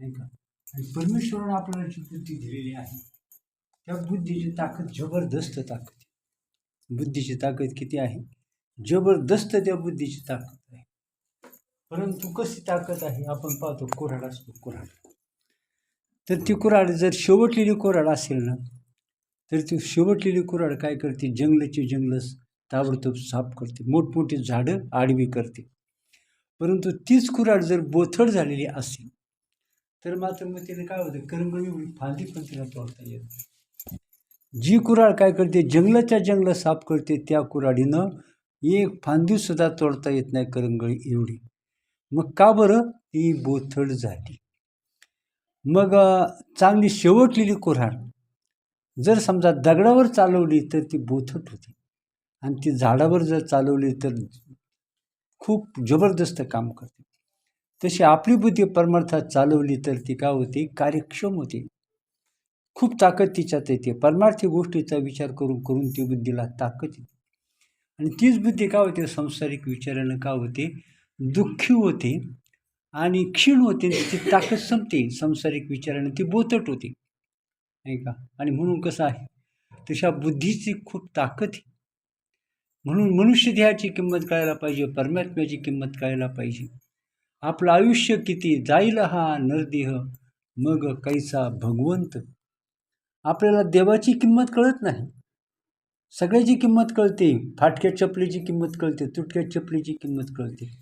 नाही का? आणि परमेश्वरानं आपल्याला जी बुद्धी दिलेली आहे त्या बुद्धीची ताकद जबरदस्त ताकद आहे. बुद्धीची ताकद किती आहे? जबरदस्त त्या बुद्धीची ताकद आहे. परंतु कशी ताकद आहे? आपण पाहतो कुऱ्हाड असतो कुऱ्हाड. तर ती कुऱ्हाड जर शेवटलेली कुऱ्हाड असेल ना तर ती शेवटलेली कुऱ्हाड काय करते? जंगलाची जंगलं ताबडतोब साफ करते. मोठमोठी झाडं आडवी करते. परंतु तीच कुऱ्हाड जर बोथड झालेली असेल तर मात्र मग तिने काय होतं? करंगळी एवढी फांदी पण तिला तोडता येत नाही. जी कुऱ्हाड काय करते? जंगलाच्या जंगल साफ करते त्या कुऱ्हाडीनं एक फांदीसुद्धा तोडता येत नाही करंगळी एवढी. मग का बरं? ती बोथड झाली. मग चांगली शेवटलेली कुऱ्हाड जर समजा दगडावर चालवली तर ती बोथट होती. आणि ती झाडावर जर चालवली तर खूप जबरदस्त काम करते. तशी आपली बुद्धी परमार्थात चालवली तर ती काय होते? कार्यक्षम होते. खूप ताकद तिच्यात येते. परमार्थी गोष्टीचा विचार करून करून ती बुद्धीला ताकद येते. आणि तीच बुद्धी काय होते? संसारिक विचारानं काय होते? दुःखी होते आणि क्षीण होते ती ताकद संपते. संसारिक विचारानं ती बोतट होते. नाही का? आणि म्हणून कसं आहे? तशा बुद्धीची खूप ताकद आहे. म्हणून मनुष्य देहाची किंमत कळायला पाहिजे परमात्म्याची किंमत कळायला पाहिजे. आपलं आयुष्य किती जाईल हा नरदेह मग कैसा भगवंत? आपल्याला देवाची किंमत कळत नाही. सगळ्याची किंमत कळते फाटक्या चपलीची किंमत कळते तुटक्या चपलीची किंमत कळते.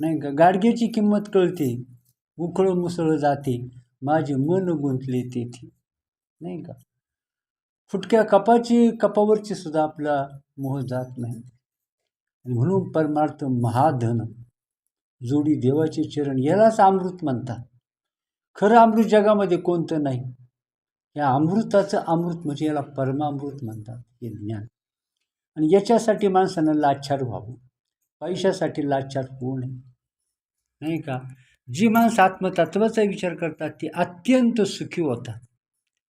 नाही का? गाडग्याची किंमत कळते उखळ मुसळ जाते माझे मन गुंतले तेथे. नाही का? फुटक्या कपाची कपावरची सुद्धा आपला मोह जात नाही. म्हणून परमार्थ महाधन. जोडी देवाचे चरण यालाच अमृत म्हणतात. खरं अमृत जगामध्ये कोणतं नाही. या अमृताचं अमृत म्हणजे याला परमामृत म्हणतात हे ज्ञान. आणि याच्यासाठी माणसानं लाचार व्हावं. पैशासाठी लाचार होऊ नये. नाही का? जी माणसं आत्मतत्वाचा विचार करतात ती अत्यंत सुखी होतात.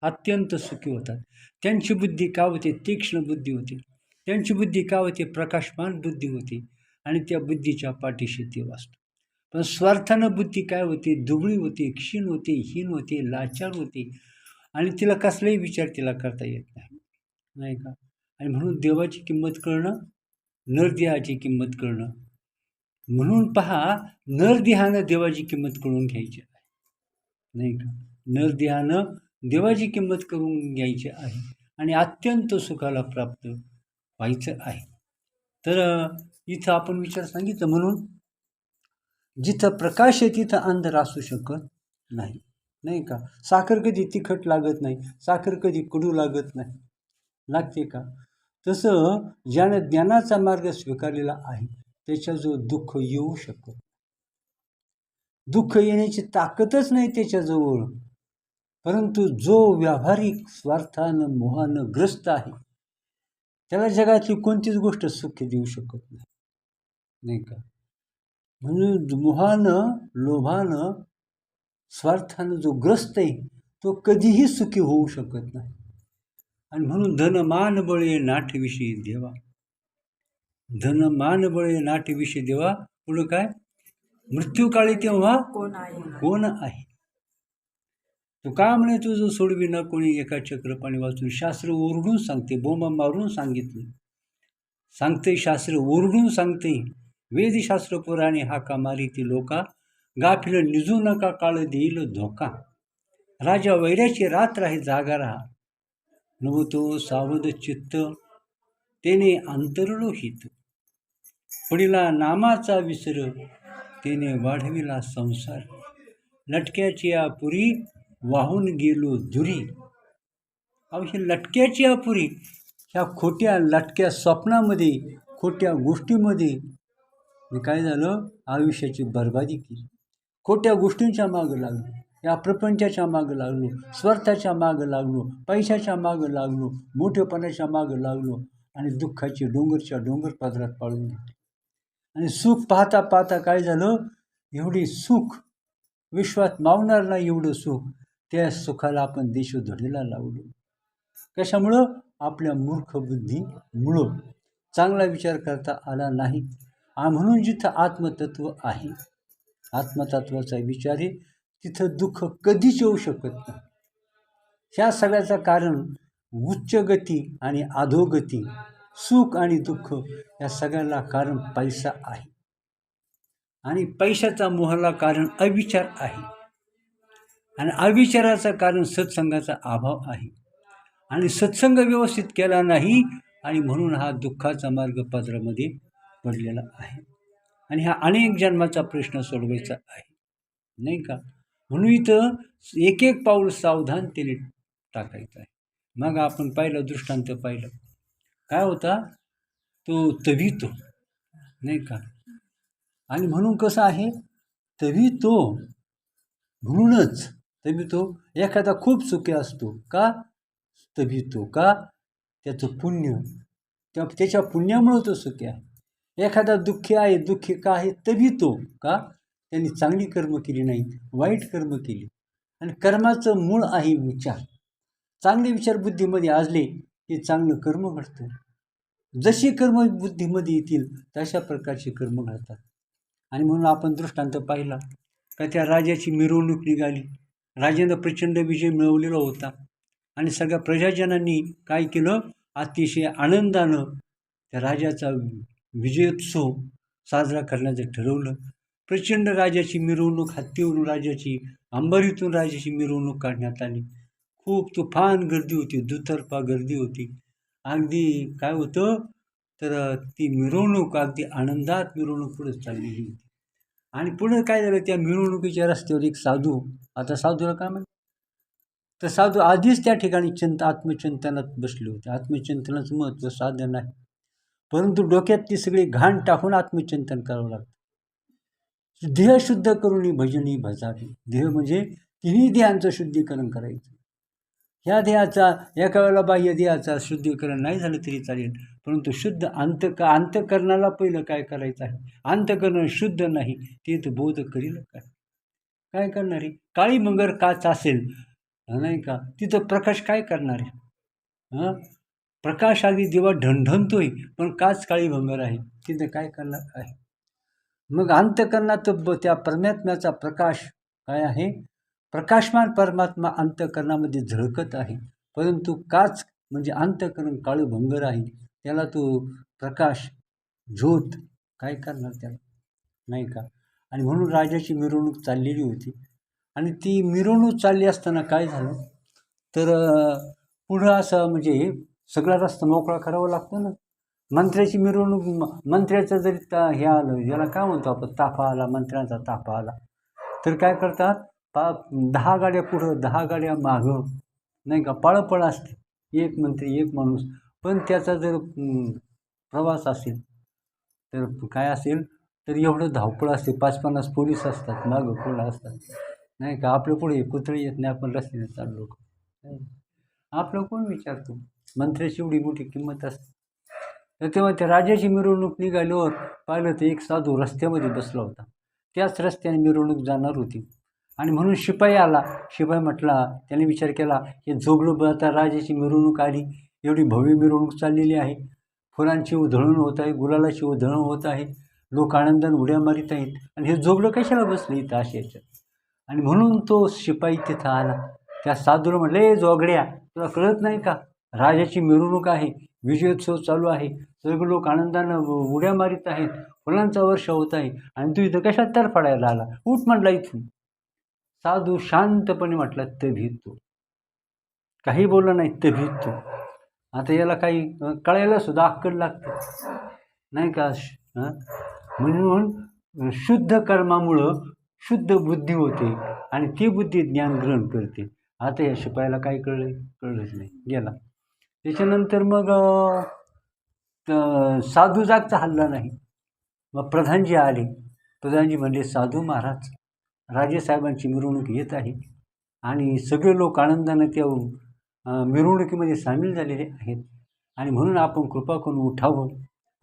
अत्यंत सुखी होतात. त्यांची बुद्धी का होते? तीक्ष्ण बुद्धी होते. त्यांची बुद्धी का होते? प्रकाशमान बुद्धी होती. आणि त्या बुद्धीच्या पाठीशी ते वाचतो पण स्वार्थानं बुद्धी काय होते? दुबळी होते क्षीण होते हीन होते लाचार होते. आणि तिला कसलाही विचार तिला करता येत नाही. नाही का? आणि म्हणून देवाची किंमत कळणं नरदेहाची किंमत कळणं. म्हणून पहा नरदेहानं देवाची किंमत करून घ्यायची आहे. नाही का? नरदेहानं देवाची किंमत करून घ्यायची आहे. आणि अत्यंत सुखाला प्राप्त व्हायचं आहे. तर इथं आपण विचार सांगितलं म्हणून जिथं प्रकाश आहे तिथं अंधार असू शकत नाही. नाही का? साखर कधी तिखट लागत नाही साखर कधी कडू लागत नाही. लागते का? तसं ज्यानं ज्ञानाचा मार्ग स्वीकारलेला आहे त्याच्याजवळ दुःख येऊ शकत दुःख येण्याची ताकदच नाही त्याच्याजवळ. परंतु जो व्यावहारिक स्वार्थानं मोहानं ग्रस्त आहे त्याला जगातली कोणतीच गोष्ट सुख देऊ शकत नाही. नाही का? म्हणून मोहानं लोभानं स्वार्थानं जो ग्रस्त आहे तो कधीही सुखी होऊ शकत नाही. आणि म्हणून धन मान बळे नाठविषयी देवा. धन मान बळे नाठविषयी देवा. पुढं काय? मृत्यूकाळी तेव्हा कोण आहे? कोण आहे? तो का म्हणे तुझं सोडवी ना कोणी एका चक्रपाणी वाचून? शास्त्र ओरडून सांगते बोंबा मारून सांगितलं. सांगते शास्त्र ओरडून सांगते. वेदशास्त्र पुराणे हा मारी ती लोका गाफिल निजू नका काळ देईल धोका राजा वैऱ्याची रात राही जागा राहा नवतो सावध चित्त तेने अंतरलो हित पुढीला नामाचा विसर तेने वाढविला संसार लटक्याची या पुरी वाहून गेलो दुरी अहो लटक्याची या पुरी ह्या खोट्या लटक्या स्वप्नामध्ये खोट्या गोष्टीमध्ये मी काय झालं? आयुष्याची बर्बादी केली. खोट्या गोष्टींच्या मागं लागलो. या प्रपंचाच्या मागं लागलो. स्वार्थाच्या मागं लागलो. पैशाच्या मागं लागलो. मोठेपणाच्या मागं लागलो. आणि दुःखाची डोंगरच्या डोंगर पादरात पाळून घेतली. आणि सुख पाहता पाहता काय झालं? एवढी सुख. विश्वात मावणार नाही एवढं सुख. त्या सुखाला आपण देशोधडीला लावलो. कशामुळं? आपल्या मूर्ख बुद्धीमुळं. चांगला विचार करता आला नाही. म्हणून जिथं आत्मतत्व आहे आत्मतत्वाचा विचार आहे तिथं दुःख कधीच येऊ शकत नाही. ह्या सगळ्याचं कारण उच्च गती आणि अधोगती सुख आणि दुःख या सगळ्याला कारण पैसा आहे. आणि पैशाचा मोहाला कारण अविचार आहे. आणि अविचाराचं कारण सत्संगाचा अभाव आहे. आणि सत्संग व्यवस्थित केला नाही आणि म्हणून हा दुःखाचा मार्ग पदरामध्ये पडलेला आहे. आणि हा अनेक जन्माचा प्रश्न सोडवायचा आहे. नाही का? म्हणून इथं एक एक पाऊल सावधानतेने टाकायचं आहे. मग आपण पाहिलं दृष्टांत पाहिलं. काय होता? तो तवितो. नाही का? आणि म्हणून कसं आहे? तवी तो म्हणूनच तवी तो एखादा खूप सुखी असतो. का? तवी तो का? त्याचं पुण्य. त्या त्याच्या पुण्यामुळं तो सुखी आहे. एखादा दुःखी आहे दुःखी का आहे तभी तो का? त्यांनी चांगली कर्म केली नाहीत वाईट कर्म केली. आणि कर्माचं मूळ आहे विचार. चांगले विचार बुद्धीमध्ये आजले की चांगलं कर्म घडतं. जशी कर्म बुद्धीमध्ये येतील तशा प्रकारचे कर्म घडतात. आणि म्हणून आपण दृष्टांत पाहिला का त्या राजाची मिरवणूक निघाली. राजानं प्रचंड विजय मिळवलेला होता. आणि सगळ्या प्रजाजनांनी काय केलं? अतिशय आनंदानं त्या राजाचा विजयोत्सव साजरा करण्याचं ठरवलं. प्रचंड राजाची मिरवणूक हत्तीवरून राजाची अंबारीतून राजाची मिरवणूक काढण्यात आली. खूप तुफान गर्दी होती दुतर्फा गर्दी होती. अगदी काय होतं? तर ती मिरवणूक अगदी आनंदात मिरवणूक पुढे चाललेली होती आणि पुढे काय झालं? त्या मिरवणुकीच्या रस्त्यावर एक साधू आता साधूला काय म्हणतात तर साधू आधीच त्या ठिकाणी चिंत आत्मचिंतनात बसले होते. आत्मचिंतनाचं महत्त्व साधन आहे परंतु डोक्यात ती सगळी घाण टाकून आत्मचिंतन करावं लागतं. देह शुद्ध करून भजनी भजावी. देह म्हणजे तिन्ही देहांचं शुद्धीकरण करायचं. ह्या देहाचा एका वेळेला बाह्य देहाचा शुद्धीकरण नाही झालं तरी चालेल. परंतु शुद्ध अंत अंतकरणाला पहिलं काय करायचं आहे? अंतकरण शुद्ध नाही ते तर बोध करील काय? काय करणार आहे? काळी मंगर काच असेल नाही का? तिथं प्रकाश काय करणार आहे? हां? प्रकाश आधी दिवा ढणढणतोय पण काच काळी भंगर आहे. तिथं काय करणार? आहे मग अंतकरणात ब त्या परमात्म्याचा प्रकाश काय आहे? प्रकाशमान परमात्मा अंतकरणामध्ये झळकत आहे. परंतु काच म्हणजे अंतकरण काळं भंगर आहे. त्याला तो प्रकाश ज्योत काय करणार त्याला? नाही का? आणि म्हणून राजाची मिरवणूक चाललेली होती. आणि ती मिरवणूक चालली असताना काय झालं? तर पुढं असं म्हणजे सगळा रस्ता मोकळा करावा लागतो ना. मंत्र्याची मिरवणूक मंत्र्याचं जरी ता हे आलं याला काय म्हणतो आपण? ताफा आला मंत्र्यांचा ताफा आला. तर काय करतात? पा दहा गाड्या पुढं दहा गाड्या मागं नाही का? पळपळ असते. एक मंत्री एक माणूस. पण त्याचा जर प्रवास असेल तर काय असेल? तर एवढं धावपळ असते. पाच पन्नास पोलीस असतात मागं पुढं असतात. नाही का? आपलं पुढे कुत्रे येत नाही आपण रस्त्याने चाललो. आपलं कोण विचारतो? मंत्र्याची एवढी मोठी किंमत असते. तर तेव्हा त्या राजाची मिरवणूक निघाल्यावर पाहिलं तर एक साधू रस्त्यामध्ये बसला होता. त्याच रस्त्याने मिरवणूक जाणार होती. आणि म्हणून शिपाई आला. शिपाई म्हटला त्याने विचार केला की जोगलो आता राजाची मिरवणूक आली. एवढी भव्य मिरवणूक चाललेली आहे. फुलांची उधळण होत आहे गुलालाची उधळण होत आहे. लोक आनंदाने उड्या मारित आहेत. आणि हे जोगलं कशाला बसलं इथं अशा याच्यात आणि म्हणून तो शिपाई तिथं आला. त्या साधूला म्हटलं ए जोगड्या तुला कळत नाही का? राजाची मिरवणूक आहे विजयोत्सव चालू आहे. सगळे लोक आनंदानं उड्या मारित आहेत. फुलांचा वर्ष होत आहे. आणि तू इथं कशात तर पडायला आला? उठ म्हटला इथून. साधू शांतपणे म्हटला तभितो काही बोललं नाही तभितो आता याला काही कळायला सुद्धा अक्कल लागते. नाही का म्हणून शुद्ध कर्मामुळं शुद्ध बुद्धी होते आणि ती बुद्धी ज्ञान ग्रहण करते. आता या शिपायाला काय कळलं कळलंच नाही. गेला. त्याच्यानंतर मग साधू जागचा हल्ला नाही. मग प्रधानजी आले. प्रधानजी म्हणले साधू महाराज राजेसाहेबांची मिरवणूक येत आहे आणि सगळे लोक आनंदानं त्या मिरवणुकीमध्ये सामील झालेले आहेत आणि म्हणून आपण कृपा करून उठावं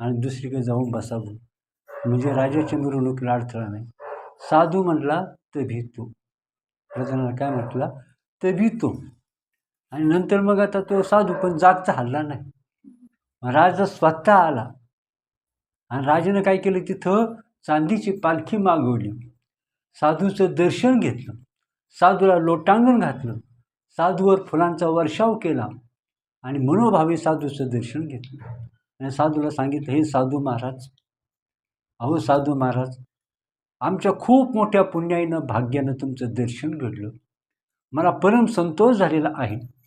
आणि दुसरीकडे जाऊन बसावं. म्हणजे राजाच्या मिरवणुकीला अडथळा नाही. साधू म्हटला तर भीतो प्रधानाला काय म्हटला तर भीतो आणि नंतर मग आता तो साधू पण जागचा हल्ला नाही. राजा स्वतः आला. आणि राजानं काय केलं तिथं? चांदीची पालखी मागवली. साधूचं दर्शन घेतलं. साधूला लोटांगण घातलं. साधूवर फुलांचा वर्षाव केला. आणि मनोभावे साधूचं दर्शन घेतलं. आणि साधूला सांगितलं हे साधू महाराज अहो साधू महाराज आमच्या खूप मोठ्या पुण्याईनं भाग्यानं तुमचं दर्शन घडलं. मला परम संतोष झालेला आहे.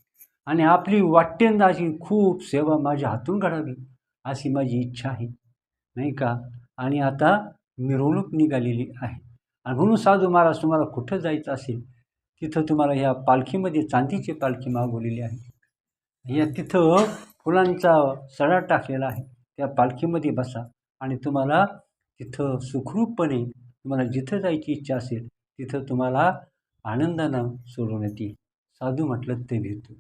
आणि आपली वाट्यंदाची खूप सेवा माझ्या हातून घडावी अशी माझी इच्छा आहे. नाही का? आणि आता मिरवणूक निघालेली आहे. आणि म्हणून साधू महाराज तुम्हाला कुठं जायचं असेल तिथं तुम्हाला ह्या पालखीमध्ये चांदीची पालखी मागवलेली आहे. या तिथं फुलांचा सडा टाकलेला आहे. त्या पालखीमध्ये बसा आणि तुम्हाला तिथं सुखरूपपणे तुम्हाला जिथं जायची इच्छा असेल तिथं तुम्हाला आनंदानं सोडवण्यात येईल. साधू म्हटलं ते भेटतो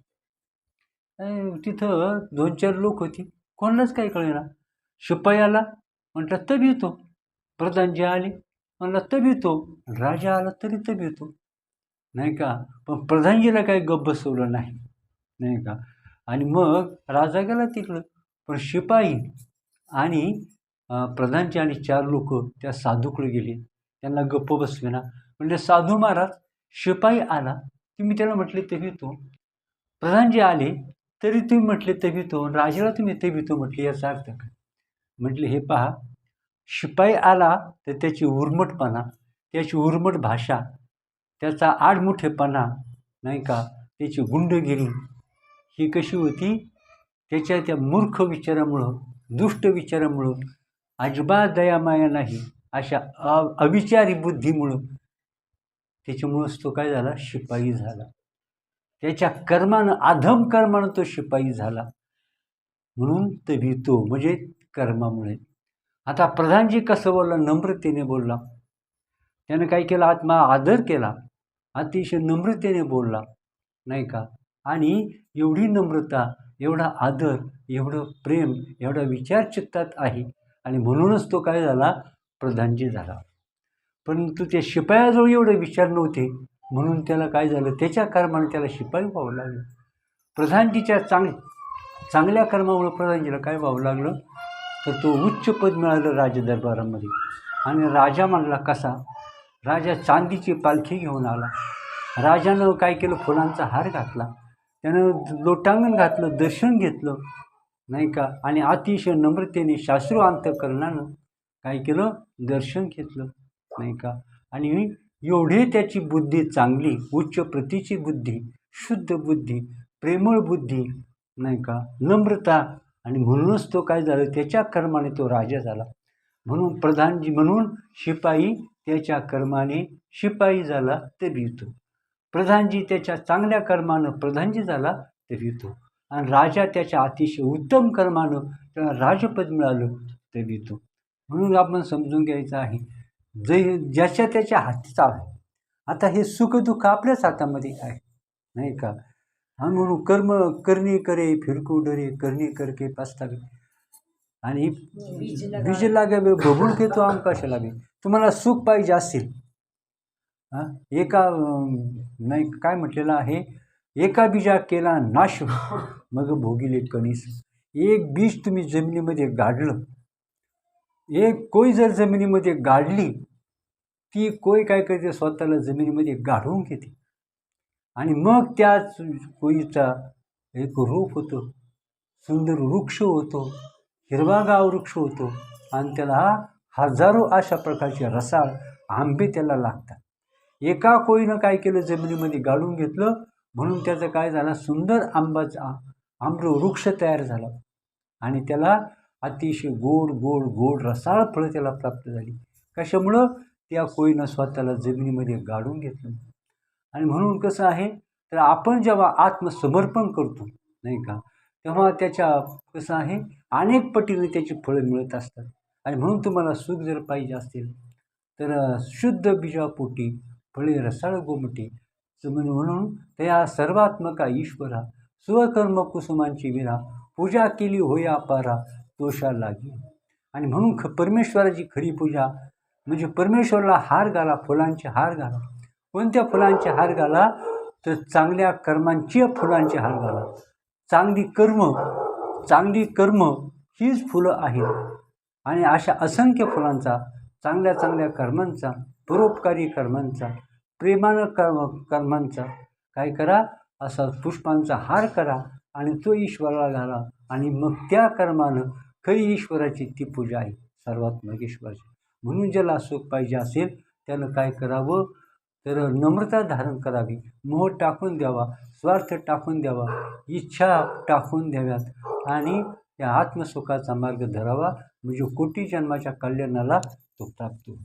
तिथं दोन चार लोक होती. कोणालाच काही कळेना. शिपाई आला म्हटलं तब येतो प्रधानजी आले म्हणला तब येतो राजा आला तरी तब येतो नाही का? पण प्रधानजीला काही गप्प बसवलं नाही. नाही का? आणि मग राजा गेला तिकडं. पण शिपाई आणि प्रधानजी आणि चार लोक त्या साधूकडे गेले. त्यांना गप्प बसवे ना म्हणजे साधू महाराज शिपाई आला. तुम्ही त्याला म्हटले तरी येतो प्रधानजी आले. तरी तुम्ही म्हटले ते भीतो राजाला तुम्ही ते भीतो म्हटले याचा अर्थ काय? म्हटले हे पहा शिपाई आला तर त्याची उर्मटपणा त्याची उर्मट भाषा त्याचा आडमुठेपणा नाही का त्याची गुंडगिरी ही कशी होती? त्याच्या त्या मूर्ख विचारामुळं दुष्ट विचारामुळं अजिबात दयामाया नाही अशा अ अविचारी बुद्धीमुळं त्याच्यामुळंच तो काय झाला? शिपाई झाला. त्याच्या कर्मानं अधम कर्मानं तो शिपाई झाला. म्हणून ते भीतो म्हणजे कर्मामुळे. आता प्रधानजी कसं बोलला? नम्रतेने बोलला. त्यानं काय केलं? आत्मा आदर केला. अतिशय नम्रतेने बोलला. नाही का? आणि एवढी नम्रता एवढा आदर एवढं प्रेम एवढा विचार चित्तात आहे. आणि म्हणूनच तो काय झाला? प्रधानजी झाला. परंतु त्या शिपायाजवळ एवढे विचार नव्हते. म्हणून त्याला काय झालं? त्याच्या कर्माने त्याला शिपाई व्हावं लागलं. प्रधानजीच्या चांग चांगल्या कर्मामुळं प्रधानजीला काय व्हावं लागलं? तर तो उच्च पद मिळालं राजदरबारामध्ये. आणि राजा म्हणला कसा? राजा चांदीची पालखी घेऊन आला. राजानं काय केलं? फुलांचा हार घातला. त्यानं लोटांगण घातलं दर्शन घेतलं नाही का? आणि अतिशय नम्रतेने शास्त्रू अंतकरणानं काय केलं? दर्शन घेतलं नाही का? आणि एवढी त्याची बुद्धी चांगली उच्च प्रतीची बुद्धी शुद्ध बुद्धी प्रेमळ बुद्धी नाही का? नम्रता आणि म्हणूनच तो काय झालं? त्याच्या कर्माने तो राजा झाला. म्हणून प्रधानजी म्हणून शिपाई त्याच्या कर्माने शिपाई झाला ते भितो प्रधानजी त्याच्या चांगल्या कर्मानं प्रधानजी झाला ते भितो आणि राजा त्याच्या अतिशय उत्तम कर्मानं त्याला राजपद मिळालं ते भितो म्हणून आपण समजून घ्यायचं आहे जे ज्याच्या त्याच्या हातचा आहे. आता हे सुखदुःख आपल्याच हातामध्ये आहे नाही का? हा म्हणून कर्म करणी करे फिरकू डरे करणी करके पास्तावे. आणि बीज लागावे. बबूल घेतो आम कशा लागे तुम्हाला सुख पाहिजे असेल. हां? एका नाही काय म्हटलेलं आहे? एका बीजा केला नाश मग भोगिले कणीस. एक बीज तुम्ही जमिनीमध्ये गाडलं एक कोय जर जमिनीमध्ये गाडली ती कोय काय करते? स्वतःला जमिनीमध्ये गाढून घेते. आणि मग त्याच कोयीचा एक रूप होतो. सुंदर वृक्ष होतो हिरवागाव वृक्ष होतो आणि त्याला हजारो अशा प्रकारचे रसाळ आंबे त्याला लागतात. एका कोयीनं काय केलं? जमिनीमध्ये गाडून घेतलं. म्हणून त्याचं काय झालं? सुंदर आंबाचा आम्र वृक्ष तयार झाला. आणि त्याला अतिशय गोड गोड गोड रसाळ फळं त्याला प्राप्त झाली. कशामुळं? त्या कोळीनं स्वतःला जमिनीमध्ये गाडून घेतलं. आणि म्हणून कसं आहे? तर आपण जेव्हा आत्मसमर्पण करतो नाही का? तेव्हा त्याच्या कसं आहे? अनेक पटीने त्याची फळं मिळत असतात. आणि म्हणून तुम्हाला सुख जर पाहिजे असतील तर शुद्ध बीजापोटी फळे रसाळ गोमटी जमीन म्हणून त्या सर्वात्मका ईश्वरा स्वकर्म कुसुमांची विरा पूजा केली होया पारा तोषा लागी आणि म्हणून ख परमेश्वराची खरी पूजा म्हणजे परमेश्वराला हार घाला फुलांचे हार घाला. कोणत्या फुलांचे हार घाला? तर चांगल्या कर्मांची फुलांचे हार घाला. चांगली कर्म चांगली कर्म हीच फुलं आहेत. आणि अशा असंख्य फुलांचा चांगल्या चांगल्या कर्मांचा परोपकारी कर्मांचा प्रेमानं कर्म कर्मांचा काय करा? असा पुष्पांचा हार करा आणि तो ईश्वराला घाला. आणि मग त्या कर्मानं खरी ईश्वराची ती पूजा आहे सर्वात मग ईश्वराची म्हणून ज्याला सुख पाहिजे असेल त्यानं काय करावं? तर नम्रता धारण करावी मोह टाकून द्यावा स्वार्थ टाकून द्यावा इच्छा टाकून द्याव्यात आणि त्या आत्मसुखाचा मार्ग धरावा. म्हणजे कोटी जन्माच्या कल्याणाला तो प्राप्त होतो